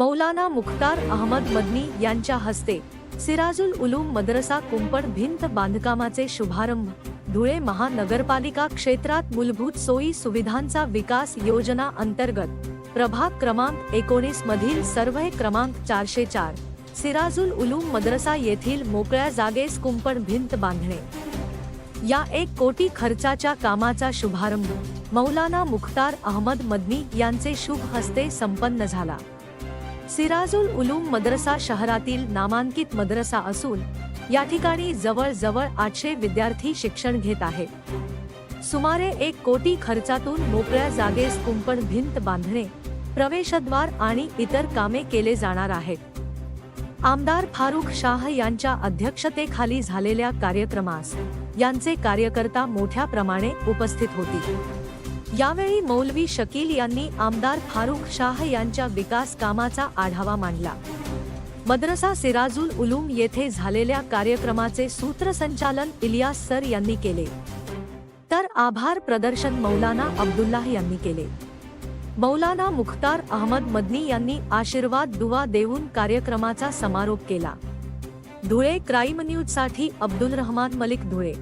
मौलाना मुख्तार अहमद मदनी यांच्या हस्ते सिराजुल उलूम मदरसा कुंपण भिंत बांधकामाचे शुभारंभ. धुळे महानगरपालिका क्षेत्रात मूलभूत सोयी सुविधांचा विकास योजना अंतर्गत प्रभाग क्रमांक एकोणीस मधील सर्व्हे क्रमांक चारशे चार. सिराजुल उलूम मदरसा येथील मोकळ्या जागेस कुंपण भिंत बांधणे. या एक कोटी खर्चाच्या कामाचा शुभारंभ. मौलाना मुख्तार अहमद मदनी यांचे शुभ हस्ते संपन्न झाला. सिराजुल उलूम मदरसा शहरातील नामांकित मदरसा असून या ठिकाणी जवळजवळ आठशे विद्यार्थी शिक्षण घेत आहेत सुमारे एक कोटी खर्चातून मोकळ्या जागेस कुंपण भिंत बांधणे प्रवेशद्वार आणि इतर कामे केले जाणार आहेत. आमदार फारुख शाह यांच्या अध्यक्षतेखाली झालेल्या कार्यक्रमास यांचे कार्यकर्ता मोठ्या प्रमाणे उपस्थित होती. यावेळी मौलवी शकील यांनी आमदार फारुख शाह यांच्या विकास कामाचा आढावा मांडला. मद्रसा सिराजुल उलूम येथे झालेल्या कार्यक्रमाचे सूत्रसंचालन इलियास सर यांनी केले. तर आभार प्रदर्शन मौलाना अब्दुल्लाह यांनी केले. मौलाना मुख्तार अहमद मदनी यांनी आशीर्वाद दुवा देऊन कार्यक्रमाचा समारोप केला. धुळे क्राईम न्यूजसाठी अब्दुल रहमान मलिक धुळे.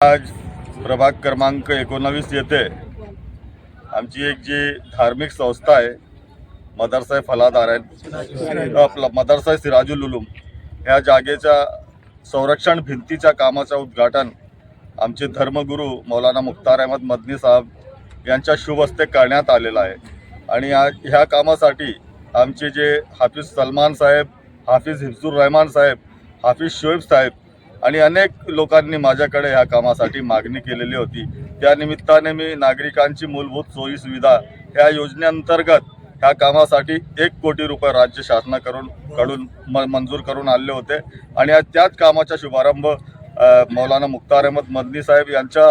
आज प्रभाग क्रमांक एकोणावीस येथे आमची एक जी धार्मिक संस्था आहे मदरसाय फलादार आहे आपला मदरसा सिराजुल उलूम ह्या जागेच्या संरक्षण भिंतीच्या कामाचं उद्घाटन आमचे धर्मगुरू मौलाना मुख्तार अहमद मदनी साहेब यांच्या शुभ हस्ते करण्यात आलेलं आहे. आणि या ह्या कामासाठी आमचे जे हाफिज सलमान साहेब हाफिज हिफ्झुर रहमान साहेब हाफिज शोएब साहेब आणि अनेक लोकांनी माझ्याकडे ह्या कामासाठी मागणी केलेली होती. त्या निमित्ताने मी नागरिकांची मूलभूत सोयी सुविधा ह्या योजनेअंतर्गत ह्या कामासाठी एक कोटी रुपये राज्य शासनाकडून कडून म मंजूर करून आणले होते. आणि आज त्याच कामाचा शुभारंभ मौलाना मुख्तार अहमद मदनी साहेब यांच्या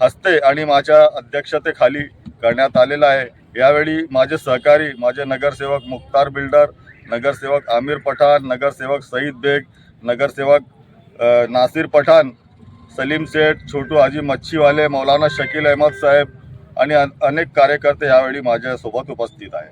हस्ते आणि माझ्या अध्यक्षतेखाली करण्यात आलेला आहे. यावेळी माझे सहकारी माझे नगरसेवक मुख्तार बिल्डर नगरसेवक आमिर पठाण नगरसेवक सईद बेग नगरसेवक नासिर पठाण सलीम सेठ छोटू हाजी मच्छीवाले मौलाना शकील अहमद साहेब आणि अन- अनेक कार्यकर्ते यावेळी माझ्यासोबत उपस्थित आहे